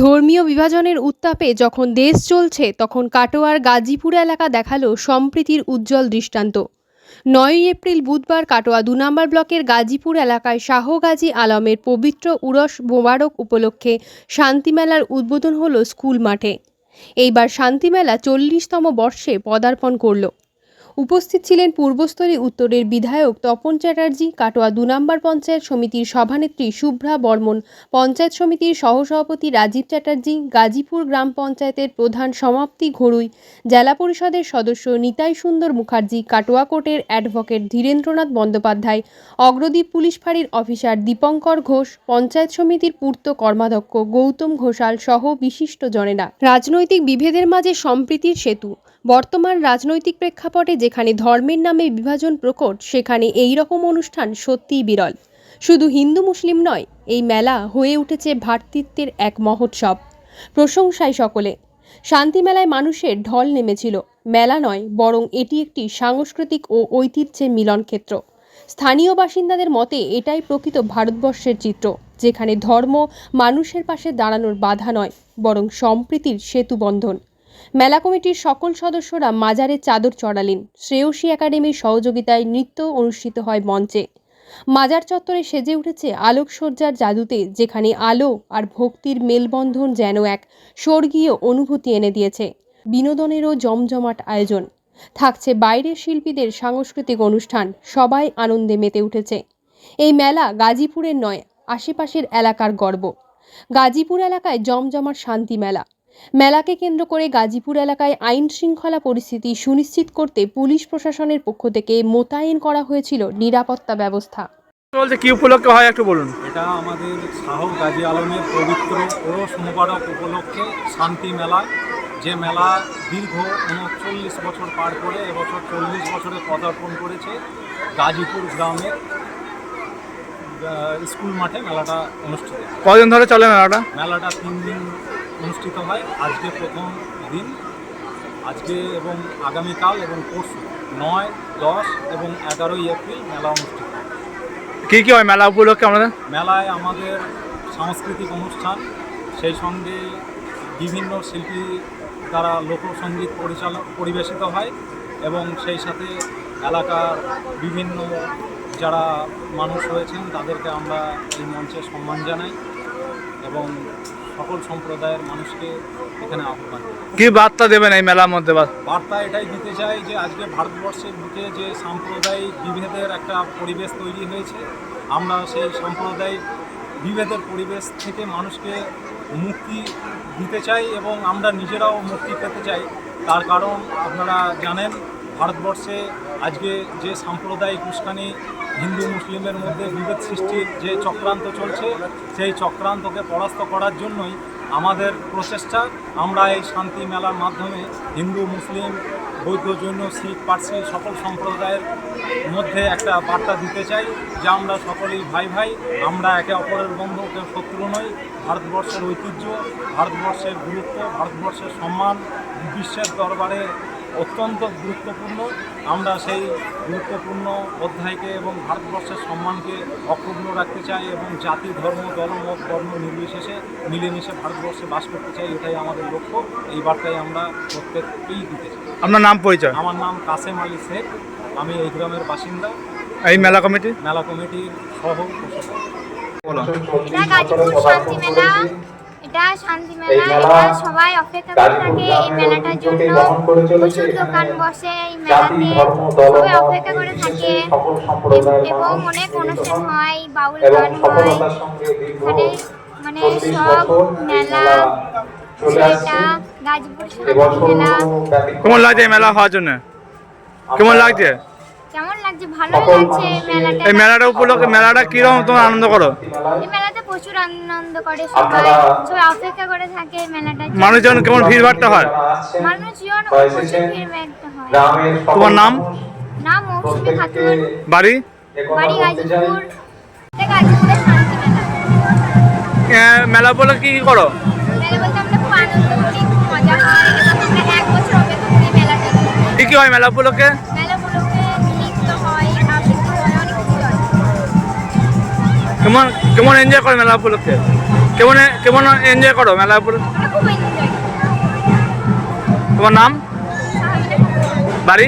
ধর্মীয় বিভাজনের উত্তাপে যখন দেশ চলছে, তখন কাটোয়ার গাজীপুর এলাকা দেখাল সম্প্রীতির উজ্জ্বল দৃষ্টান্ত। নয়ই এপ্রিল বুধবার কাটোয়া দু নম্বর ব্লকের গাজীপুর এলাকায় শাহ গাজী আলমের পবিত্র উরস মোবারক উপলক্ষে শান্তিমেলার উদ্বোধন হলো স্কুল মাঠে। এইবার শান্তিমেলা চল্লিশতম বর্ষে পদার্পণ করল। উপস্থিত ছিলেন পূর্বস্থলী উত্তরের বিধায়ক তপন চ্যাটার্জি, কাটোয়া দু নম্বর পঞ্চায়েত সমিতির সভানেত্রী শুভ্রা বর্মন, পঞ্চায়েত সমিতির সহসভাপতি রাজীব চ্যাটার্জি, গাজীপুর গ্রাম পঞ্চায়েতের প্রধান সমাপ্তি ঘড়ুই জেলা পরিষদের সদস্য নিতাই সুন্দর মুখার্জি, কাটোয়া কোর্টের অ্যাডভোকেট ধীরেন্দ্রনাথ বন্দ্যোপাধ্যায়, অগ্রদীপ পুলিশ ফাঁড়ির অফিসার দীপঙ্কর ঘোষ, পঞ্চায়েত সমিতির পূর্ত কর্মাধ্যক্ষ গৌতম ঘোষাল সহ বিশিষ্টজনেরা। রাজনৈতিক বিভেদের মাঝে সম্প্রীতির সেতু। বর্তমান রাজনৈতিক প্রেক্ষাপটে যেখানে ধর্মের নামে বিভাজন প্রকট, সেখানে এই রকম অনুষ্ঠান সত্যিই বিরল। শুধু হিন্দু মুসলিম নয়, এই মেলা হয়ে উঠেছে ভ্রাতৃত্বের এক মহোৎসব। প্রশংসায় সকলে। শান্তি মেলায় মানুষের ঢল নেমেছিল। মেলা নয়, বরং এটি একটি সাংস্কৃতিক ও ঐতিহ্যের মিলনক্ষেত্র স্থানীয় বাসিন্দাদের মতে, এটাই প্রকৃত ভারতবর্ষের চিত্র, যেখানে ধর্ম মানুষের পাশে দাঁড়ানোর বাধা নয়, বরং সম্প্রীতির সেতু বন্ধন মেলা কমিটির সকল সদস্যরা মাজারে চাদর চড়ালেন। শ্রেয়সী একাডেমির সহযোগিতায় নৃত্য অনুষ্ঠিত হয় মঞ্চে। মাজার চত্বরে সেজে উঠেছে আলোকসজ্জার জাদুতে, যেখানে আলো আর ভক্তির মেলবন্ধন যেন এক স্বর্গীয় অনুভূতি এনে দিয়েছে। বিনোদনেরও জমজমাট আয়োজন। থাকছে বাইরের শিল্পীদের সাংস্কৃতিক অনুষ্ঠান, সবাই আনন্দে মেতে উঠেছে। এই মেলা গাজীপুরের নয়, আশেপাশের এলাকার গর্ব। গাজীপুর এলাকায় জমজমাট শান্তি মেলা। মেলাকে কেন্দ্র করে গাজীপুর এলাকায় আইন শৃঙ্খলা পরিস্থিতি সুনিশ্চিত করতে পুলিশ প্রশাসনের পক্ষ থেকে মোতায়েন করা হয়েছিল নিরাপত্তা ব্যবস্থা। বলছে কি উপলক্ষে হয় একটু বলুন। এটা আমাদের শাহ গাজী আলমের পবিত্র ওরস মোবারক উপলক্ষে শান্তি মেলা যে মেলা দীর্ঘ উনচল্লিশ বছর পার করে এবছর চল্লিশ বছরে পদার্পণ করেছে গাজীপুর গ্রামের আহ, স্কুল মাঠে মেলাটা অনুষ্ঠিত। কদিন ধরে চলে মেলাটা? মেলাটা তিন দিন অনুষ্ঠিত হয় আজকে প্রথম দিন আজকে এবং আগামীকাল এবং পরশু নয় দশ এবং এগারোই এপ্রিল মেলা অনুষ্ঠিত হয়। কি কি হয় মেলা উপলক্ষে আমাদের? মেলায় আমাদের সাংস্কৃতিক অনুষ্ঠান সেই সঙ্গে বিভিন্ন শিল্পী দ্বারা লোকসঙ্গীত পরিচালনা পরিবেশিত হয় এবং সেই সাথে এলাকার বিভিন্ন যারা মানুষ রয়েছেন তাদেরকে আমরা এই মঞ্চে সম্মান জানাই এবং সকল সম্প্রদায়ের মানুষকে এখানে আহ্বান কি বার্তা দেবেন এই মেলার মধ্যে? বার্তা এটাই দিতে চাই যে আজকে ভারতবর্ষের বুকে যে সাম্প্রদায়িক বিভেদের একটা পরিবেশ তৈরি হয়েছে আমরা সেই সাম্প্রদায়িক বিভেদের পরিবেশ থেকে মানুষকে মুক্তি দিতে চাই এবং আমরা নিজেরাও মুক্তি পেতে চাই। তার কারণ আপনারা জানেন ভারতবর্ষে আজকে যে সাম্প্রদায়িক উস্কানি হিন্দু মুসলিমের মধ্যে বিভেদ সৃষ্টির যে চক্রান্ত চলছে, সেই চক্রান্তকে পরাস্ত করার জন্যই আমাদের প্রচেষ্টা। আমরা এই শান্তি মেলার মাধ্যমে হিন্দু, মুসলিম, বৌদ্ধ, জৈন, শিখ, পার্সি সকল সম্প্রদায়ের মধ্যে একটা বার্তা দিতে চাই যে আমরা সকলেই ভাই ভাই, আমরা একে অপরের বন্ধু, কেউ শত্রু নই। ভারতবর্ষের ঐতিহ্য, ভারতবর্ষের গুরুত্ব, ভারতবর্ষের সম্মান, বিশ্বের দরবারে অত্যন্ত গুরুত্বপূর্ণ। আমরা সেই গুরুত্বপূর্ণ অধ্যায়কে এবং ভারতবর্ষের সম্মানকে অক্ষুণ্ণ রাখতে চাই এবং জাতি ধর্ম দলমত বর্ণ নির্বিশেষে মিলেমিশে ভারতবর্ষে বাস করতে চাই এটাই আমাদের লক্ষ্য। এই বার্তায় আমরা প্রত্যেককেই দিতে চাই। আপনার নাম পরিচয়? আমার নাম কাসেম আলী শেখ। আমি এই গ্রামের বাসিন্দা। এই মেলা কমিটি? মেলা কমিটির সহ প্রশাসক এটা গাজীপুর শান্তি মেলা। এটা শান্তি মেলা এটা সবাই অপেক্ষা করে থাকে এই মেলাটার জন্য প্রচুর দোকান বসে এই মেলাতে। সবাই অপেক্ষা করে থাকে। এবং অনেক অনুষ্ঠান হয় বাউল গান হয়। এখানে মানে সব মেলা সেটা গাজীপুর শান্তি মেলা। কেমন লাগছে মেলা হওয়ার জন্য? কেমন লাগছে? কেমন লাগছে? ভালোই লাগছে এই মেলাটা? এই মেলাটা উপলক্ষে মেলাটা কীরকম? তোমার আনন্দ করো। এই মেলাতে প্রচুর আনন্দ করে সবাই। সবাই অপেক্ষা করে থাকে জন্য। মানুষজন কেমন ভিড় ভাড়টা হয়? মানুষজন প্রচুর ভিড় হয়। তোমার নাম? নাম মৌসুমি খাতুন। বাড়ি? বাড়ি গাজীপুর। শান্তি মেলা। উপলক্ষে কি কি করো? মেলা বলতে আমরা খুব আনন্দ করি মজা হয় এক বছর অপেক্ষা করি মেলাটার কি কি হয় মেলা উপলক্ষে? কেমন কেমন এনজয় করে মেলা উপলক্ষে? কেমন কেমন এনজয় করো মেলা এনজয় তোমার নাম? বাড়ি?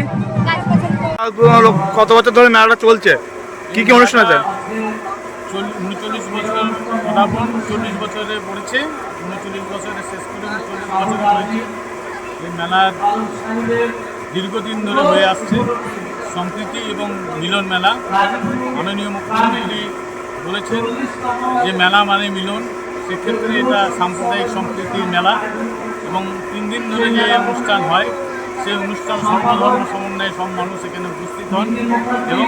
কত বছর ধরে মেলাটা চলছে? কি কি অনুষ্ঠান আছে? চল্লিশ উনচল্লিশ বছর পদার্পণ চল্লিশ বছরে পড়েছে উনচল্লিশ বছরে শেষ করে উনচল্লিশ বছরে পড়েছে এই মেলা দীর্ঘদিন ধরে হয়ে আসছে। সম্প্রীতি এবং মিলন মেলা। মাননীয় মুখ্যমন্ত্রী বলেছেন যে মেলা মানে মিলন। সেক্ষেত্রে এটা সাম্প্রদায়িক সম্প্রীতির মেলা এবং তিন দিন ধরে যে অনুষ্ঠান হয় সেই অনুষ্ঠান সর্বধর্ম সমন্বয়ে সব মানুষ এখানে উপস্থিত হন এবং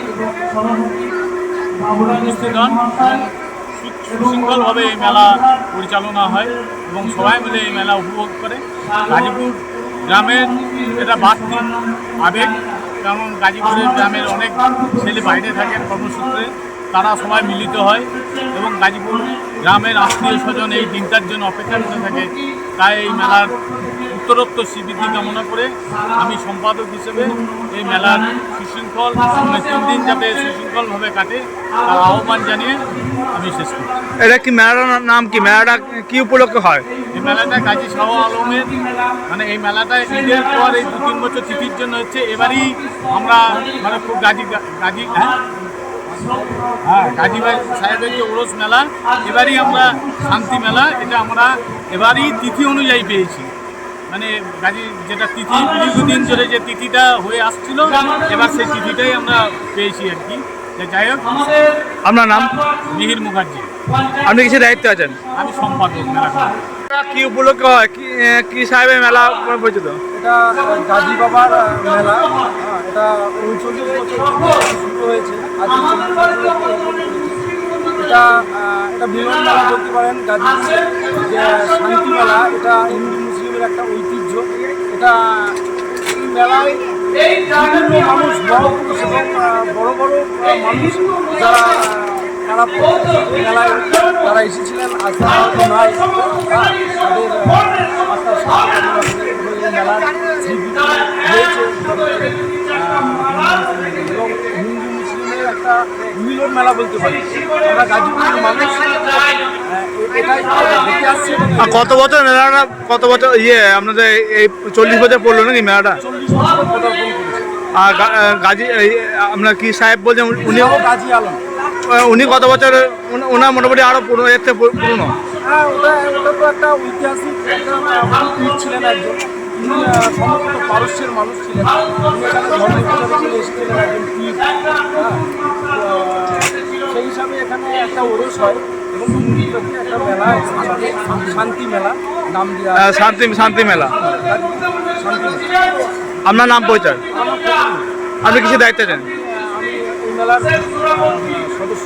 উপস্থিত হন সুশৃঙ্খলভাবে এই মেলা পরিচালনা হয় এবং সবাই মিলে এই মেলা উপভোগ করে। গাজীপুর গ্রামের এটা বাড়তি আবেগ, কারণ গাজীপুরের গ্রামের অনেক ছেলে বাইরে থাকেন কর্মসূত্রে। তারা সবাই মিলিত হয় এবং গাজীপুর গ্রামের আত্মীয় স্বজন এই দিনটার জন্য অপেক্ষা করে থাকে। তাই এই মেলার উত্তরোত্তর স্বীকৃতি কামনা করে আমি সম্পাদক হিসেবে এই মেলার সুশৃঙ্খল তিন দিন যাতে সুশৃঙ্খলভাবে কাটে তার আহ্বান জানিয়ে আমি শেষ করি এটা কি মেলাটার নাম কি? মেলাটা কি উপলক্ষে হয়? এই মেলাটা কাজী শাহ আলমের মানে এই মেলাটা ঈদের পর এই দু তিন বছর তিথির জন্য হচ্ছে। এবারই আমরা মানে খুব গাজী গাজী হ্যাঁ হ্যাঁ গাজীবাই সাহেবের যে ওরস মেলা এবারই আমরা শান্তি মেলা এটা আমরা এবারই তিথি অনুযায়ী পেয়েছি। মানে গাজী যেটা তিথি দীর্ঘদিন ধরে যে তিথিটা হয়ে আসছিল এবার সেই তিথিটাই আমরা পেয়েছি আর কি। যাই হোক আপনার নাম? মিহির মুখার্জি। আপনি কিছু দায়িত্ব আছেন? আমি সম্পাদক মেলা কি উপলক্ষে হয়? কি সাহেবের মেলা পরিচিত? এটা গাজী বাবার মেলা। এটা উনচল্লিশ বছর শুরু হয়েছে। এটা এটা মিলন মেলা বলতে পারেন গাজীপুরের যে শান্তি মেলা এটা হিন্দু মুসলিমের একটা ঐতিহ্য। এটা এই মেলায় বিভিন্ন মানুষ বড় পুরুষ এবং বড় বড় মানুষ যারা তারা মেলায় তারা এসেছিলেন। নাই হ্যাঁ, তাদের আহ, মেলার এবং হিন্দু মুসলিমের একটা মিলন মেলা বলতে পারি। আমরা গাজীপুরের মানুষ। কত বছর মেলাটা কত বছর ইয়ে আপনাদের এই চল্লিশ বছর পড়ল নাকি মেলাটা? আর গাজী এই, আপনার কি সাহেব বলছেন উনি উনিও গাজী আলম। উনি কত বছর ওনার মোটামুটি আরও পুরনো এর থেকে পুরনো? হ্যাঁ ওটা ওটা তো একটা ঐতিহাসিক ছিলেন একজন। সম্ভবত পারস্যের মানুষ ছিলেন। এখানে এসেছিলেন একজন পীর। হ্যাঁ। সেই হিসাবে এখানে একটা ওরস হয় এবং একটা মেলা শান্তি মেলা নাম দেওয়া শান্তি শান্তি মেলা। আপনার নাম পরিচয়? আপনি কিছু দায়িত্ব আমি মেলার সদস্য।